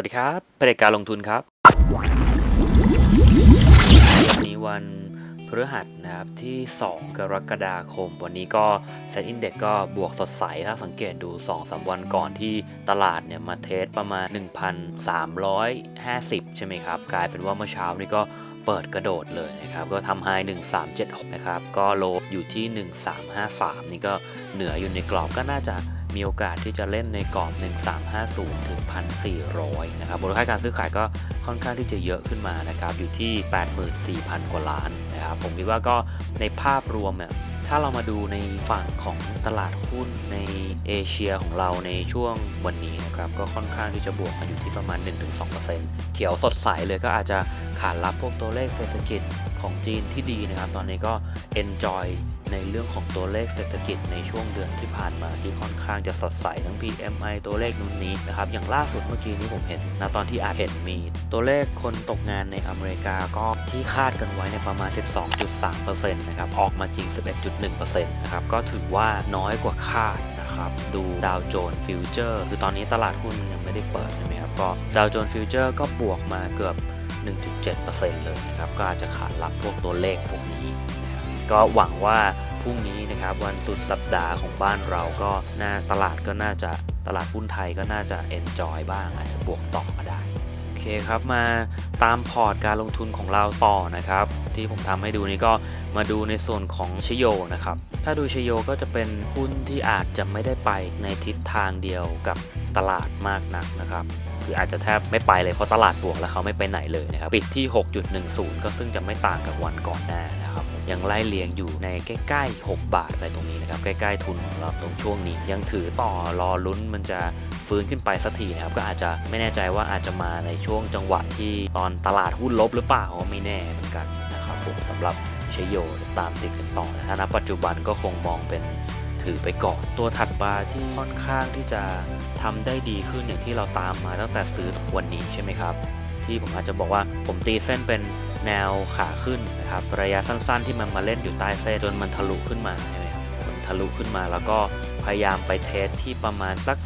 วัสดีครับเผด็จการลงทุนครับ วันนี้วันพฤหัสนะครับที่ 2 กรกฎาคม วันนี้ก็เซ็นอินเด็กก็บวกสดใส ถ้าสังเกตดู 2-3 วันก่อนที่ตลาดเนี่ยมาเทสประมาณ 1,350 ใช่ไหมครับ กลายเป็นว่าเมื่อเช้านี้ก็เปิดกระโดดเลยนะครับ ก็ทำไฮ1376 นะครับ ก็โลอยู่ที่ 1353 นี่ก็เหนืออยู่ในกรอบก็น่าจะ มีโอกาสที่จะเล่นในกรอบ 1350 ถึง 1,400 นะครับ มูลค่าการซื้อขายก็ค่อนข้างที่จะเยอะขึ้นมานะครับ อยู่ที่ 84,000 กว่าล้านนะครับ ผมคิดว่าก็ในภาพรวมเนี่ยถ้าเรามาดูในฝั่งของตลาดหุ้นในเอเชียของเราในช่วงวันนี้นะครับก็ค่อนข้างที่จะบวกมาอยู่ที่ประมาณ 1-2%เขียวสดใสเลยก็อาจจะขานรับพวกตัวเลขเศรษฐกิจของจีนที่ดีนะครับ ตอนนี้ก็ enjoy ในเรื่องของตัวเลขเศรษฐกิจในช่วงเดือนที่ผ่านมาที่ค่อนข้างจะสดใสทั้ง PMI ตัวเลขนู้นนี้นะครับอย่างล่าสุดเมื่อกี้นี้ผมเห็นนะตอนที่อาจเห็นมีตัวเลขคนตกงานในอเมริกาก็ที่คาดกันไว้ในประมาณ 12.3%นะครับออกมาจริง 11.1%นะครับก็ถือว่าน้อยกว่าคาดนะครับดูดาวโจนส์ฟิวเจอร์คือตอนนี้ตลาดหุ้นยังไม่ได้เปิดใช่ไหมครับก็ดาวโจนส์ฟิวเจอร์ก็บวกมาเกือบ 1.7%เลยนะครับก็อาจจะขานรับพวกตัวเลขพวกนี้นะครับก็หวังว่า รุ่งนี้นะครับวันสุดสัปดาห์ของบ้านเราก็น่าตลาดก็น่าจะตลาดหุ้นไทยก็น่าจะ enjoy บ้าง อาจจะบวกต่อก็ได้โอเคครับมาตามพอร์ตการลงทุนของเราต่อนะครับ ที่ผมทำให้ดูนี้ก็มาดูในส่วนของชโยนะครับ ถ้าดูชโยก็จะเป็นหุ้นที่อาจจะไม่ได้ไปในทิศทางเดียวกับตลาดมากนักนะครับคืออาจจะแทบไม่ไปเลยเพราะตลาดบวกแล้วเขาไม่ไปไหนเลยนะครับปิดที่ 6.10 ก็ซึ่งจะไม่ต่างกับวันก่อนหน้านะครับ ยังไล่เลียงอยู่ในใกล้ๆ 6 บาทอะไรตรงนี้นะครับใกล้ๆทุนของเราตรงช่วงนี้ ยังถือต่อรอลุ้นมันจะฟื้นขึ้นไปสักทีนะครับก็อาจจะไม่แน่ใจว่าอาจจะมาในช่วงจังหวะที่ตอนตลาดหุ้นลบหรือเปล่าไม่แน่เหมือนกันนะครับผมสำหรับเชโยตามติดกันต่อถ้าณปัจจุบันก็คงมองเป็นถือไปก่อนตัวถัดมาที่ค่อนข้างที่จะทำได้ดีขึ้นอย่างที่เราตามมาตั้งแต่ซื้อวันนี้ใช่ไหมครับ ที่ผมอาจจะบอกว่าผมตีเส้นเป็น แนวขาขึ้นนะครับระยะสั้นๆ ที่มันมาเล่นอยู่ใต้เส้นจนมันทะลุขึ้นมาใช่ไหมครับมันทะลุขึ้นมาแล้วก็พยายามไปเทสที่ประมาณสัก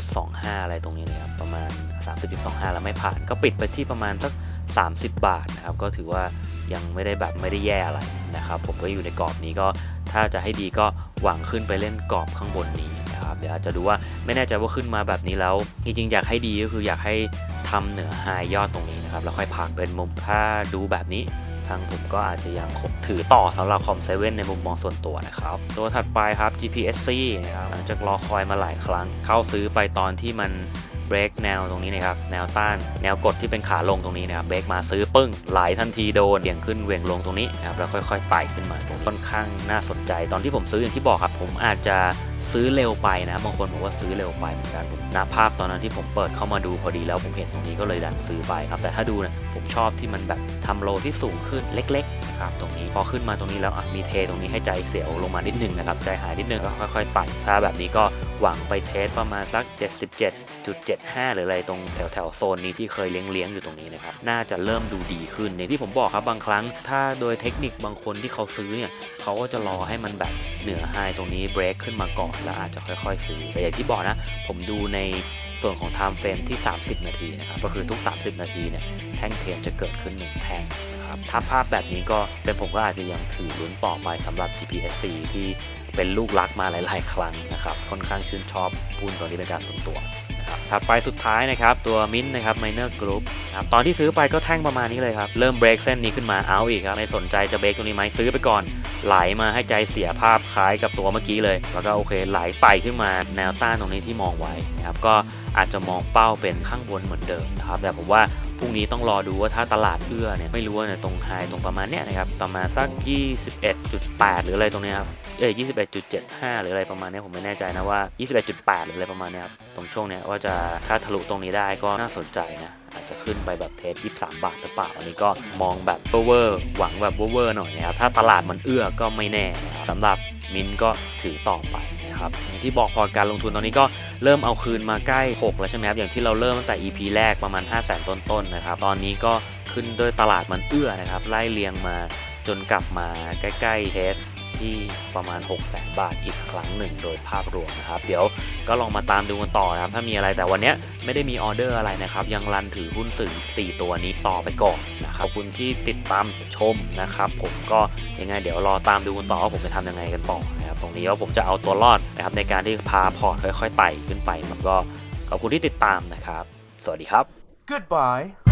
30.25 อะไรตรงนี้นะครับประมาณ 30.25 แล้วไม่ผ่าน ก็ปิดไปที่ประมาณสัก 30 บาทนะครับก็ถือว่ายังไม่ได้แบบไม่ได้แย่อะไรนะครับผมก็อยู่ในกรอบนี้ก็ถ้าจะให้ดีก็หวังขึ้นไปเล่นกรอบข้างบนนี้นะครับเดี๋ยวอาจจะดูว่าไม่แน่ใจว่าขึ้นมาแบบนี้แล้ว จริงๆอยากให้ดีก็คืออยากให้ ทำเหนือไฮยอดตรงนี้นะครับ แล้วค่อยพักเป็นมุมถ้าดูแบบนี้ทางผมก็อาจจะยังคงถือต่อสำหรับคอมเซเว่นในมุมมองส่วนตัวนะครับ ตัวถัดไปครับ GPSC นะครับหลังจากรอคอยมาหลายครั้ง เข้าซื้อไปตอนที่มัน เบรกแนวตรงนี้นะครับ แนวต้าน แนวกดที่เป็นขาลงตรงนี้นะครับ เบรกมาซื้อปึ้ง ไหลทันทีโดนเบี่ยงขึ้นเวียงลงตรงนี้นะครับ แล้วค่อยๆไต่ขึ้นมาตรงนี้ค่อนข้างน่าสนใจ ตอนที่ผมซื้ออย่างที่บอกครับ ผมอาจจะซื้อเร็วไปนะ บางคนบอกว่าซื้อเร็วไปเหมือนกันผมนะภาพตอนนั้นที่ผมเปิดเข้ามาดูพอดีแล้วผมเห็นตรงนี้ก็เลยดันซื้อไปครับ แต่ถ้าดูนะ ผมชอบที่มันแบบทำโลที่สูงขึ้นเล็กๆนะครับตรงนี้พอขึ้นมาตรงนี้แล้วมีเทตรงนี้ให้ใจเสียวลงมานิดนึงนะครับใจหายนิดนึงก็ค่อยๆไต่ถ้าแบบนี้ก็หวังไปเทสประมาณสัก 77.75 หรืออะไรตรงแถวๆโซนนี้ที่เคยเลี้ยงเลี้ยงๆอยู่ตรงนี้นะครับน่าจะเริ่มดูดีขึ้นในที่ผมบอกครับบางครั้ง ถ้าโดยเทคนิคบางคนที่เขาซื้อเนี่ยเขาก็จะรอให้มันแบบเหนือไฮตรงนี้เบรกขึ้นมาก่อนแล้วอาจจะค่อยๆซื้อแต่อย่างที่บอกนะ ผมดูใน ส่วนของ time frame ที่ 30 นาทีนะครับก็คือทุก 30 นาทีเนี่ยแท่งเทรนจะเกิดขึ้นหนึ่งแท่งนะครับถ้าภาพแบบนี้ก็เป็นผมก็อาจจะยังถือลุ้นต่อไปสำหรับ GPSC ที่เป็นลูกรักมาหลาย ๆ ครั้งนะครับค่อนข้างชื่นชอบปูนตัวนี้เป็นการส่วนตัว ถัดไปสุดท้ายนะครับ ตัวมินนะครับ Minor Group ครับตอนที่ซื้อไปก็แท่งประมาณนี้เลยครับ เริ่มเบรกเส้นนี้ขึ้นมาเอาอีกครับ ไม่สนใจจะเบรกตรงนี้ไหมซื้อไปก่อน ไหลมาให้ใจเสียภาพคล้ายกับตัวเมื่อกี้เลย แล้วก็โอเคไหลไต่ขึ้นมาแนวต้านตรงนี้ที่มองไว้นะครับก็อาจจะมองเป้าเป็นข้างบนเหมือนเดิมนะครับแต่ผมว่า พรุ่งนี้ต้องรอดูว่าถ้าตลาดเอื้อเนี่ยไม่รู้ว่าเนี่ยตรงไฮตรงประมาณเนี้ยนะครับประมาณสัก 21.8 หรืออะไรตรงเนี้ยครับเอ้ย21.75 หรืออะไรประมาณเนี้ยผมไม่แน่ใจนะว่า 21.8 หรืออะไรประมาณเนี้ยครับตรงช่วงเนี้ยว่าจะถ้าทะลุตรงนี้ได้ก็น่าสนใจนะอาจจะขึ้นไปแบบเทส 23 บาทหรือเปล่า อันนี้ก็มองแบบเวอร์หวังแบบเวอร์หน่อยนะครับถ้าตลาดมันเอื้อก็ไม่แน่นะครับสำหรับมินก็ถือต่อไป นะครับอย่างที่บอกพอร์ตการลงทุนตอนนี้ก็เริ่มเอาคืนมาใกล้ 6 แล้วใช่ไหมครับอย่างที่เราเริ่มตั้งแต่ EP แรกประมาณ 5 0 0 0 0 0ต้นๆนะครับตอนนี้ก็ขึ้นด้วยตลาดมันเอื้อนะครับไล่เรียงมาจนกลับมาใกล้ๆเทสที่ประมาณ 6 0 0 0 0 0บาทอีกครั้งหนึ่งโดยภาพรวมนะครับ เดี๋ยวก็ลองมาตามดูกันต่อนะครับ ถ้ามีอะไรแต่วันนี้ไม่ได้มีออเดอร์อะไรนะครับ ยังรันถือหุ้นสื่อ 4 ตัวนี้ต่อไปก่อนนะครับขอบคุณที่ติดตามชมนะครับ ผมก็ยังไงเดี๋ยวรอตามดูกันต่อว่าผมจะทำยังไงกันต่อ ตรงนี้ว่าผมจะเอาตัวรอดนะครับในการที่พาพอร์ตค่อยๆไต่ขึ้นไปมันก็ขอบคุณที่ติดตามนะครับ สวัสดีครับ Goodbye.